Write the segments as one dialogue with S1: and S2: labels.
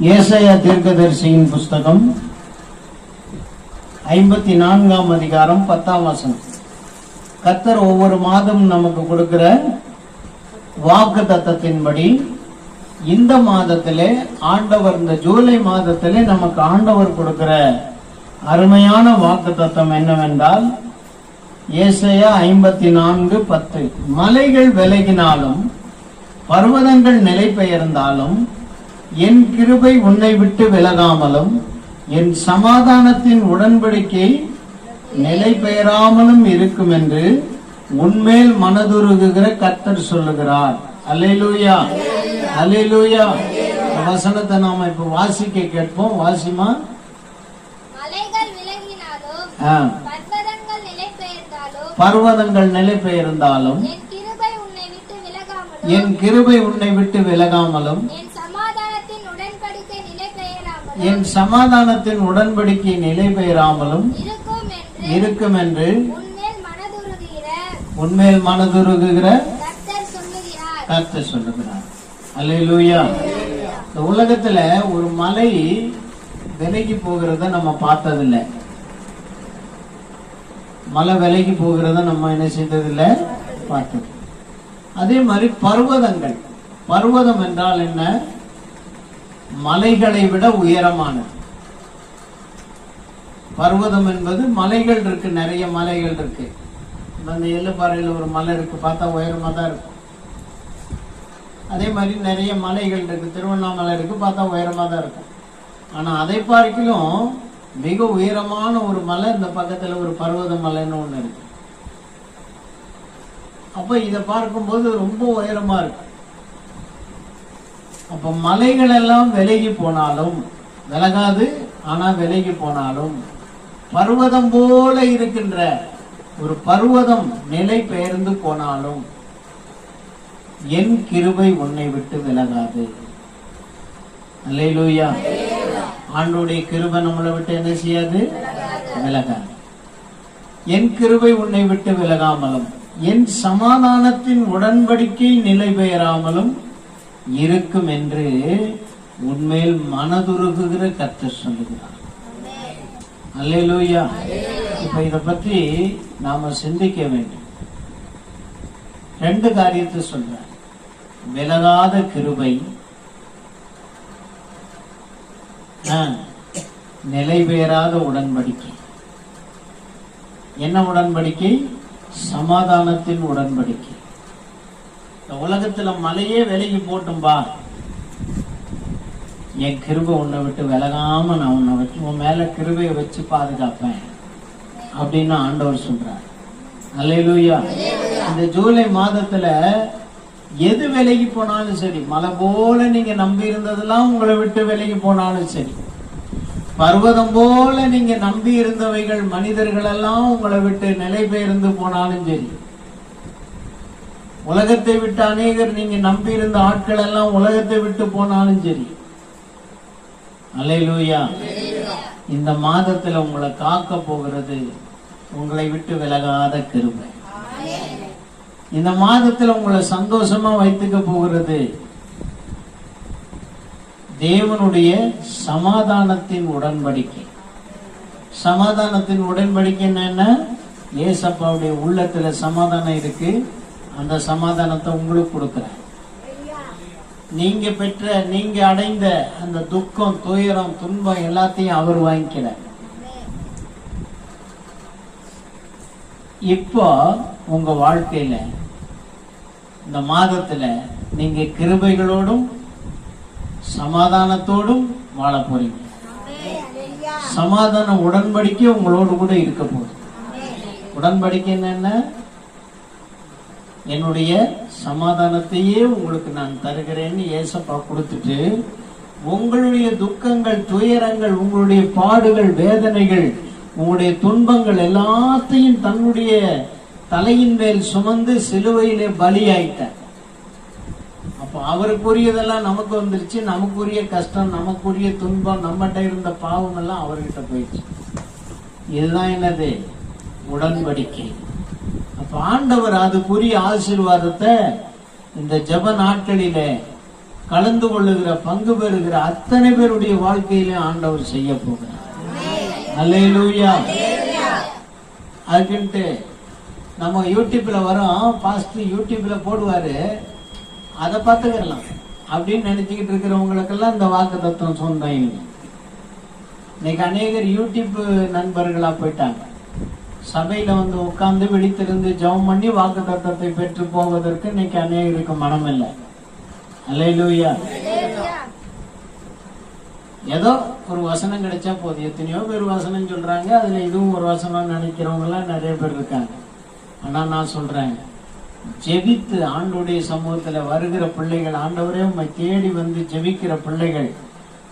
S1: ஏசைய தீர்க்கதரிசியின் புஸ்தகம் ஐம்பத்தி நான்காம் அதிகாரம் பத்தாம் வசனம். கத்தர் ஒவ்வொரு மாதம் நமக்கு கொடுக்கிற வாக்கு தத்தத்தின்படி இந்த மாதத்திலே ஆண்டவர் இந்த ஜூலை மாதத்திலே நமக்கு ஆண்டவர் கொடுக்கிற அருமையான வாக்கு தத்தம் என்னவென்றால் ஏசையா ஐம்பத்தி நான்கு பத்து. மலைகள் விலகினாலும் பர்வதங்கள் நிலை பெயர்ந்தாலும் என் கிருபை உன்னை விட்டு விலகாமலும் என் சமாதானத்தின் உடன்படிக்கை நிலை பெயராமலும் இருக்கும் என்று உன்மேல் மனதுருகுகிற கர்த்தர் சொல்லுகிறார். அல்லேலூயா. இந்த வசனத்தை நாம இப்ப வாசிக்க கேட்போம். வாசிமா?
S2: பர்வதங்கள் நிலை பெயர்ந்தாலும் என் கிருபை உன்னை விட்டு விலகாமலும்
S1: என் கிருபை உன்னை விட்டு விலகாமலும்
S2: என் சமாதானத்தின் உடன்படிக்கை நிலை பெயராமலும்
S1: என் சமாதானத்தின் உடன்படிக்கை நிலை பெயராமலும்
S2: இருக்கும் என்று உன்மேல்
S1: மனதுருகுகிற
S2: கர்த்தர் சொல்லுகிறார்.
S1: அல்லேலூயா. இந்த உலகத்துல ஒரு மலை விலகி போகிறத நம்ம பார்த்ததில்லை. மலை விலகி போகிறத நம்ம என்ன செய்ததில்லை? பார்த்தது. அதே மாதிரி பர்வதங்கள். பர்வதம் என்றால் என்ன? மலைகளை விட உயரமானது. பர்வதம் என்பது மலைகள் இருக்கு நிறைய மலைகள் இருக்கு. அந்த எள்ளுப்பாறையில் ஒரு மலை இருக்கு பார்த்தா உயரமாக தான் இருக்கும். அதே மாதிரி நிறைய மலைகள் இருக்கு திருவண்ணாமலை இருக்கு பார்த்தா உயரமாக தான் இருக்கும். ஆனா அதை பார்க்கிலும் மிக உயரமான ஒரு மலை இந்த பக்கத்துல ஒரு பர்வத மலைன்னு ஒண்ணு இருக்கு. அப்ப இதை பார்க்கும்போது ரொம்ப உயரமா இருக்கும் அப்ப மலைகள் எல்லாம் விலகி போனாலும் விலகாது ஆனா விலகி போனாலும் பர்வதம் போல இருக்கின்ற ஒரு பர்வதம் நிலை பெயர்ந்து போனாலும் என் கிருபை உன்னை விட்டு விலகாது. அல்லையிலூயா ஆண்டோடைய கிருபை நம்மளை விட்டு என்ன செய்யாது? விலகாது. என் கிருபை உன்னை விட்டு விலகாமலும் என் சமாதானத்தின் உடன்படிக்கை நிலை பெயராமலும் இருக்கும் என்று உண்மையில் மனதுருகுகிற கர்த்தர் சொல்லுகிறார். அல்லேலூயா. இப்ப இதை பத்தி நாம சிந்திக்க வேண்டும். ரெண்டு காரியத்தை சொல்ற விலகாத கிருபை ஆ, உடன்படிக்கை. என்ன உடன்படிக்கை? சமாதானத்தின் உடன்படிக்கை. இந்த உலகத்துல மலையே விலகி போட்டும்பா என் கிருபை உன்னை விட்டு விலகாம நான் உன்னை வச்சு உன் மேல கிருபையை வச்சு பாதுகாப்பேன். அப்படின்னு ஆண்டவர் சொல்றார். அல்லேலூயா. இந்த ஜூலை மாதத்துல எது விலகி போனாலும் சரி மலை போல நீங்க நம்பி இருந்ததெல்லாம் உங்களை விட்டு விலகி போனாலும் சரி பர்வதம் போல நீங்க நம்பி இருந்தவைகள் மனிதர்கள் எல்லாம் உங்களை விட்டு நிலை பெயர்ந்து போனாலும் சரி உலகத்தை விட்டு அநேகர் நீங்க நம்பி இருந்த ஆட்கள் எல்லாம் உலகத்தை விட்டு போனாலும் சரி. அலையிலூயா இந்த மாதத்துல உங்களை காக்க போகிறது உங்களை விட்டு விலகாத கிருமை இந்த மாதத்துல உங்களை சந்தோஷமா வைத்துக்க போகிறது தேவனுடைய சமாதானத்தின் உடன்படிக்கை. சமாதானத்தின் உடன்படிக்கை என்னன்னா ஏசப்பாவுடைய உள்ளத்துல சமாதானம் இருக்கு. அந்த சமாதானத்தை உங்களுக்கு கொடுக்கிறேன். நீங்க பெற்ற நீங்க அடைந்த அந்த துக்கம் துயரம் துன்பம் எல்லாத்தையும் அவர் வாங்கிக்கிறார். இப்போ உங்க வாழ்க்கையில இந்த மாதத்துல நீங்க கிருபைகளோடும் சமாதானத்தோடும் வாழ போறீங்க. சமாதான உடன்படிக்கை உங்களோடு கூட இருக்க போகுது. உடன்படிக்கை என்னன்னா? என்னுடைய சமாதானத்தையே உங்களுக்கு நான் தருகிறேன்னு ஏசப்பா கொடுத்துட்டு உங்களுடைய துக்கங்கள் துயரங்கள் உங்களுடைய பாடுகள் வேதனைகள் உங்களுடைய துன்பங்கள் எல்லாத்தையும் தன்னுடைய தலையின் மேல் சுமந்து சிலுவையிலே பலியாயிட்டார் அப்ப அவருக்குரியதெல்லாம் நமக்கு வந்துருச்சு நமக்குரிய கஷ்டம் நமக்குரிய துன்பம் நம்மகிட்ட இருந்த பாவம் எல்லாம் அவர்கிட்ட போயிடுச்சு. இதுதான் என்னது? உடன்படிக்கை. அப்ப ஆண்டவர் அதுக்குரிய ஆசீர்வாதத்தை இந்த ஜப நாட்களிலே கலந்து கொள்ளுகிற பங்கு பெறுகிற அத்தனை பேருடைய வாழ்க்கையில ஆண்டவர் செய்ய போகிறார். அல்லேலூயா. அதுக்குன்ட்டு நம்ம யூடியூப்ல வரோம் பாஸ்ட் யூடியூப்ல போடுவாரு அதை பார்த்துக்கலாம். அப்படின்னு நினைச்சுக்கிட்டு இருக்கிறவங்களுக்கெல்லாம் இந்த வாக்கு தத்துவம் சொந்தம் இல்லை. இன்னைக்கு அநேகர் யூடியூப் நண்பர்களா போயிட்டாங்க. சபையில வந்து உட்கார்ந்து விழித்திருந்து ஜெபம் பண்ணி வாக்கு தத்தத்தை பெற்று போவதற்கு இன்னைக்கு அநேகருக்கு மனம் இல்லை அல்லேலூயா. ஏதோ ஒரு வசனம் கிடைச்சா போதும். எத்தனையோ பேர் வசனம் சொல்றாங்க. அதுல இதுவும் ஒரு வசனம் நினைக்கிறவங்க எல்லாம் நிறைய பேர் இருக்காங்க. ஆனா நான் சொல்றேன் ஜெபித்து ஆண்டுடைய சமூகத்துல வருகிற பிள்ளைகள் ஆண்டவரே உண்மை தேடி வந்து ஜெபிக்கிற பிள்ளைகள்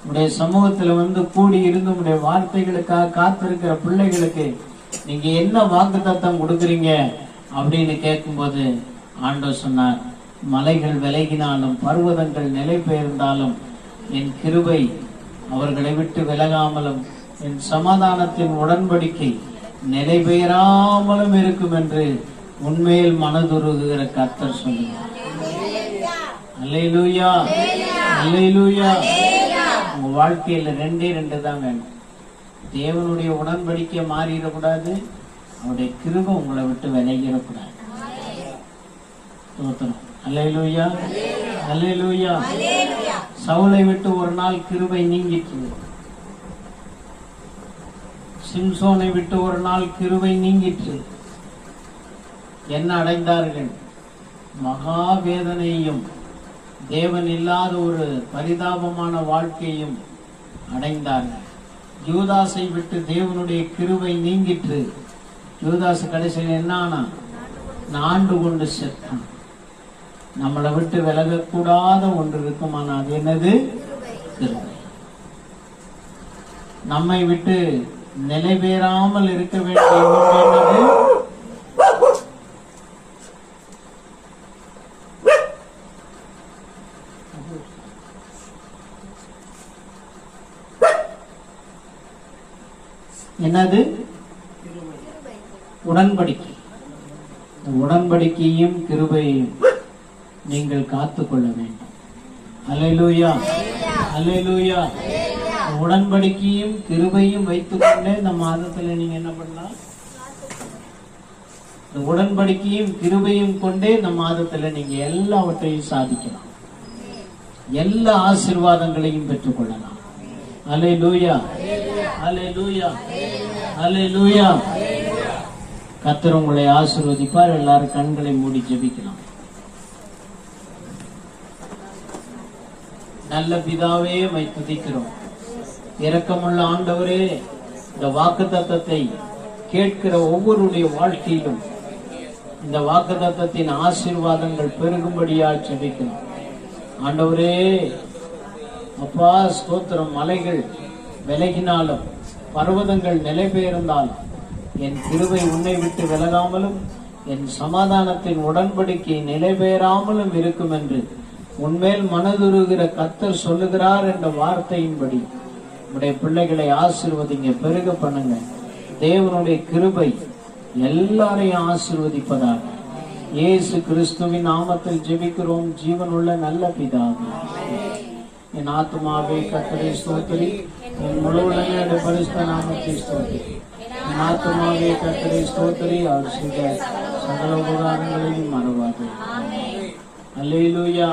S1: உடைய சமூகத்துல வந்து கூடி இருந்து உடைய வார்த்தைகளுக்காக காத்திருக்கிற பிள்ளைகளுக்கு நீங்க என்ன வாக்கு தத்தம் கொடுக்குறீங்க அப்படின்னு கேட்கும்போது ஆண்டவர் சொன்னார் மலைகள் விலகினாலும் பர்வதங்கள் நிலை பெயர்ந்தாலும் என் கிருபை அவர்களை விட்டு விலகாமலும் என் சமாதானத்தின் உடன்படிக்கை நிலை பெயராமலும் இருக்கும் என்று உண்மையில் மனதுருகுகிற கர்த்தர் சொல்லுவார் அல்லேலூயா. அல்லேலூயா. உங்க வாழ்க்கையில ரெண்டே ரெண்டு தான் வேணும் தேவனுடைய உடன்படிக்கை மாறிடக்கூடாது. அவருடைய கிருப உங்களை விட்டு விலகிடக்கூடாது. தோத்தணும். அல்லேலூயா. சவுளை விட்டு ஒரு நாள் கிருபை நீங்கிற்று. சிம்சோனை விட்டு ஒரு நாள் கிருபை நீங்கிற்று. என்ன அடைந்தார்கள்? மகா வேதனையும் தேவன் இல்லாத ஒரு பரிதாபமான வாழ்க்கையும் அடைந்தார்கள். யூதாசை விட்டு தேவனுடைய கிருவை நீங்கிற்று. யூதாஸ் கடைசியில் என்ன ஆனா? கொண்டு செத்தான். நம்மளை விட்டு விலகக்கூடாத ஒன்று இருக்கும் ஆனால் அது என்னது? கிருவை நம்மை விட்டு நிலை பெறாமல் இருக்க வேண்டிய ஒன்று என்னது? என்னது? உடன்படிக்கை. உடன்படிக்கையும் கிருபையும் நீங்கள் காத்துக்கொள்ள வேண்டும். அலையலூயா அலையலூயா உடன்படிக்கையும் கிருபையும் வைத்துக்கொண்டே இந்த மாதத்துல நீங்க என்ன பண்ணலாம்? உடன்படிக்கையும் கிருபையும் கொண்டே இந்த மாதத்துல நீங்க எல்லாவற்றையும் சாதிக்கலாம். எல்லா ஆசீர்வாதங்களையும் பெற்றுக்கொள்ளலாம் அலை லூயா அல்லேலூயா உங்களை ஆசிர்வதிப்பார். எல்லாரும் கண்களை மூடி ஜபிக்கலாம். நல்ல பிதாவே மை துதிக்கிறோம். இரக்கமுள்ள ஆண்டவரே இந்த வாக்கு தத்தத்தை கேட்கிற ஒவ்வொருடைய வாழ்க்கையிலும் இந்த வாக்கு தத்தத்தின் ஆசீர்வாதங்கள் பெருகும்படியால் ஜபிக்கணும் ஆண்டவரே அப்பா ஸ்தோத்திரம் மலைகள் விலகினாலும் பர்வதங்கள் நிலை பெயர்ந்தால் என் கிருபை உன்னை விட்டு விலகாமலும் என் சமாதானத்தின் உடன்படிக்கை நிலை பெயராமலும் இருக்கும் என்று உன்மேல் மனதுருகிற கத்தர் சொல்லுகிறார் என்ற வார்த்தையின்படி. உடைய பிள்ளைகளை ஆசிர்வதிங்க பெருக பண்ணுங்க. தேவனுடைய கிருபை எல்லாரையும் ஆசிர்வதிப்பதாக. இயேசு கிறிஸ்துவின் நாமத்தில் ஜெபிக்கிறோம். ஜீவனுள்ள நல்ல பிதாவே. என் ஆத்மாவே கத்தரை சோதரி முழு உலக பரிசுத்த நாமத்தை ஸ்தோத்திரி. என் ஆத்மாவே கத்தரை ஸ்தோத்திரி அவர் செய்த சகல உபகாரங்களையும் மறவாது. அல்லேலூயா.